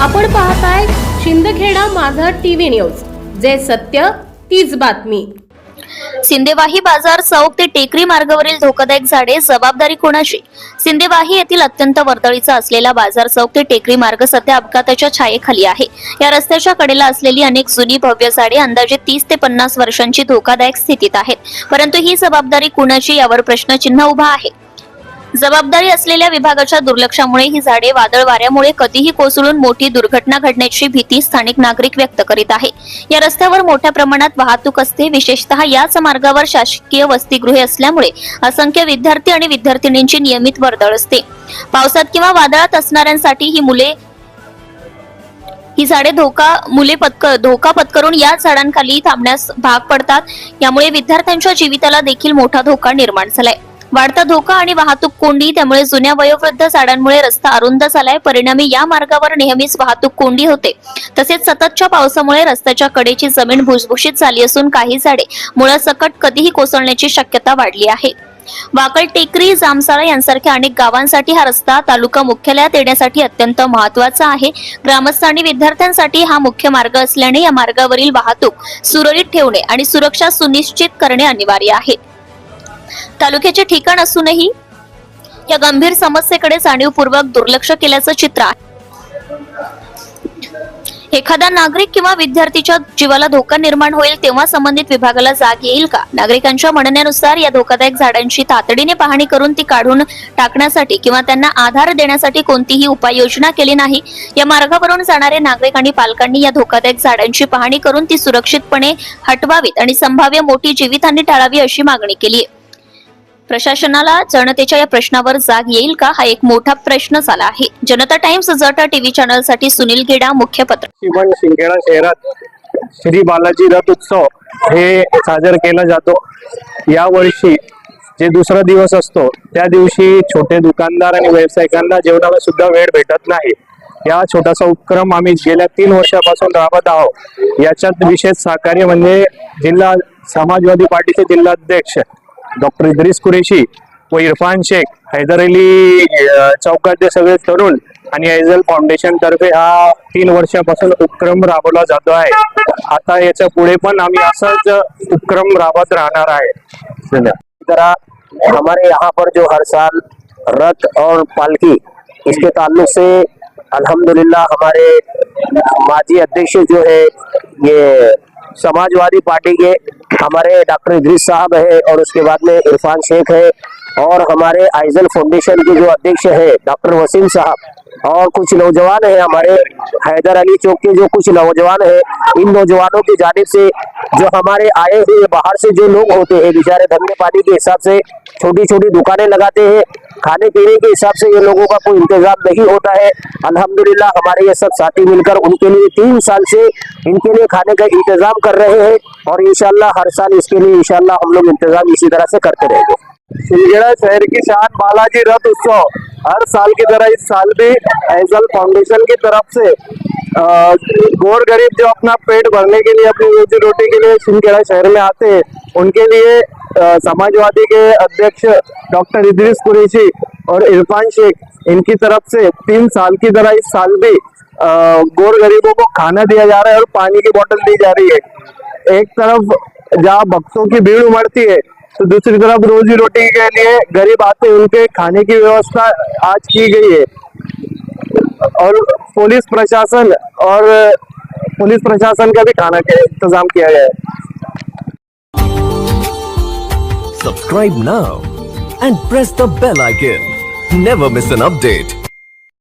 आपण पाहताय शिंदखेडा माझा टीव्ही न्यूज. जे सत्य तीच बातमी. सिंदेवाही बाजार चौक ते टेकरी मार्गावरील धोकादायक झाडे जबाबदारी कोणाची? सिंदेवाही येथील अत्यंत वर्दळीचा असलेला बाजार चौक ते टेकरी मार्ग सध्या अपघाताच्या छायेखाली आहे. या रस्त्याच्या कडेला असलेली अनेक जुनी भव्य झाडे अंदाजे तीस ते पन्नास वर्षांची धोकादायक स्थितीत आहेत. परंतु ही जबाबदारी कुणाची यावर प्रश्नचिन्ह उभा आहे. जबाबदारी असलेल्या विभागाच्या दुर्लक्षामुळे ही झाडे वादळ वाऱ्यामुळे कधीही कोसळून मोठी दुर्घटना घडण्याची भीती स्थानिक नागरिक व्यक्त करीत आहे. या रस्त्यावर मोठ्या प्रमाणात वाहतूक असते. विशेषतः याच मार्गावर शासकीय वसतिगृहे असल्यामुळे असंख्य विद्यार्थी आणि विद्यार्थिनींची नियमित वर्दळ असते. पावसात किंवा वादळात असणाऱ्यांसाठी ही मुले ही झाडे धोका मुले पत्क धोका पत्करून या झाडांखाली थांबण्यास भाग पडतात. यामुळे विद्यार्थ्यांच्या जीविताला देखील मोठा धोका निर्माण झालाय. वाढता धोका आणि वाहतूक कोंडी त्यामुळे जुन्या वयोवृद्ध झाडांमुळे रस्ता अरुंद झालाय. परिणामी या मार्गावर नेहमीच वाहतूक कोंडी होते. तसेच सततच्या पावसामुळे रस्त्याच्या कडेची जमीन भुसभुशीत झाली असून काही झाडे मुळासकट कधीही कोसळण्याची शक्यता वाढली आहे. वाकल टेकरी जामसाळा यांसारख्या अनेक गावांसाठी हा रस्ता तालुका मुख्यालयात येण्यासाठी अत्यंत महत्त्वाचा आहे. ग्रामस्थ आणि विद्यार्थ्यांसाठी हा मुख्य मार्ग असल्याने या मार्गावरील वाहतूक सुरळीत ठेवणे आणि सुरक्षा सुनिश्चित करणे अनिवार्य आहे. तालुक्याचे ठिकाण असूनही या गंभीर समस्येकडे जाणीवपूर्वक दुर्लक्ष केल्याचं चित्र आहे. एखादा नागरिक किंवा विद्यार्थीच्या जीवाला धोका निर्माण होईल तेव्हा संबंधित विभागाला जाग येईल का? नागरिकांच्या म्हणण्यानुसार या धोकादायक झाडांची तातडीने पाहणी करून ती काढून टाकण्यासाठी किंवा त्यांना आधार देण्यासाठी कोणतीही उपाययोजना केली नाही या मार्गावरून जाणारे नागरिक आणि पालकांनी या धोकादायक झाडांची पाहणी करून ती सुरक्षितपणे हटवावीत आणि संभाव्य मोठी जीवितहानी टाळावी अशी मागणी केली आहे. प्रशासनाला जनतेच्या या प्रश्नावर जाग येईल का? हा एक मोठा प्रश्न झाला आहे. जनता टाइम्स जटा टीव्ही चॅनलसाठी सुनील गेडा मुख्य पत्र. शिवण शिंदखेडा शहरात श्री बालाजी रथ उत्सव हे साजर केला जातो. या वर्षी जे दुसरा दिवस असतो त्या दिवशी छोटे दुकानदार आणि व्यावसायिकांना जेवणाला सुद्धा वेळ भेटत नाही. या छोटासा उपक्रम आम्ही गेल्या तीन वर्षापासून राबत आहोत. याच्यात विशेष सहकार्य म्हणजे जिल्हा समाजवादी पार्टीचे जिल्हाध्यक्ष डॉक्टर इद्रिस कुरेशी व इरफान शेख हैदर अली चौकातले सगळे तरुण आणि ऐजल फाउंडेशन तर्फे हा तीन वर्षापासून उपक्रम राबवला जातो आहे. आता याच्यापुढे पण आम्ही असाच उपक्रम राबत राहणार आहे. जरा हमारे यहाँ पर जो हर साल रथ और पालकी इसके ताल्लुक से अल्हम्दुलिल्लाह हमारे माजी अध्यक्ष जो है ये समाजवादी पार्टी के हमारे डॉक्टर इद्रीस साहब है और उसके बाद में इरफान शेख है और हमारे आइजल फाउंडेशन के जो अध्यक्ष है, डॉक्टर वसीम साहब और कुछ नौजवान है हमारे हैदर अली चौक के जो कुछ नौजवान है, इन नौजवानों की जानेब से जो हमारे आए हुए बाहर से जो लोग होते हैं, बेचारे धंधे पानी के हिसाब से छोटी छोटी दुकानें लगाते हैं। खाने पीने के हिसाब से ये लोगों का कोई इंतज़ाम नहीं होता है। अल्हम्दुलिल्लाह, हमारे ये सब साथी मिलकर उनके लिए तीन साल से इनके लिए खाने का इंतज़ाम कर रहे हैं और इंशाल्लाह हर साल इसके लिए इंशाल्लाह हम लोग इंतज़ाम इसी तरह से करते रहेंगे। सिंदखेड़ा शहर की शान, बालाजी रथ उत्सव। हर साल की तरह इस साल भी ऐजल फाउंडेशन की तरफ़ से गोर गरीब जो अपना पेट भरने के लिए, अपनी रोजी रोटी के लिए सिंदखेड़ा शहर में आते हैं, उनके लिए समाजवादी के अध्यक्ष डॉक्टर इद्रिस कुरैशी और इरफान शेख, इनकी तरफ़ से तीन साल की तरह इस साल भी गोर गरीबों को खाना दिया जा रहा है और पानी की बोतल दी जा रही है। एक तरफ़ जहाँ भक्तों की भीड़ उमड़ती है तो दूसरी तरफ़ रोजी रोटी के लिए गरीब आते उनके खाने की व्यवस्था आज की गई है। और पुलिस प्रशासन और पुलिस प्रशासन का भी खाना का इंतज़ाम किया गया है। Subscribe now and press the bell icon never miss an update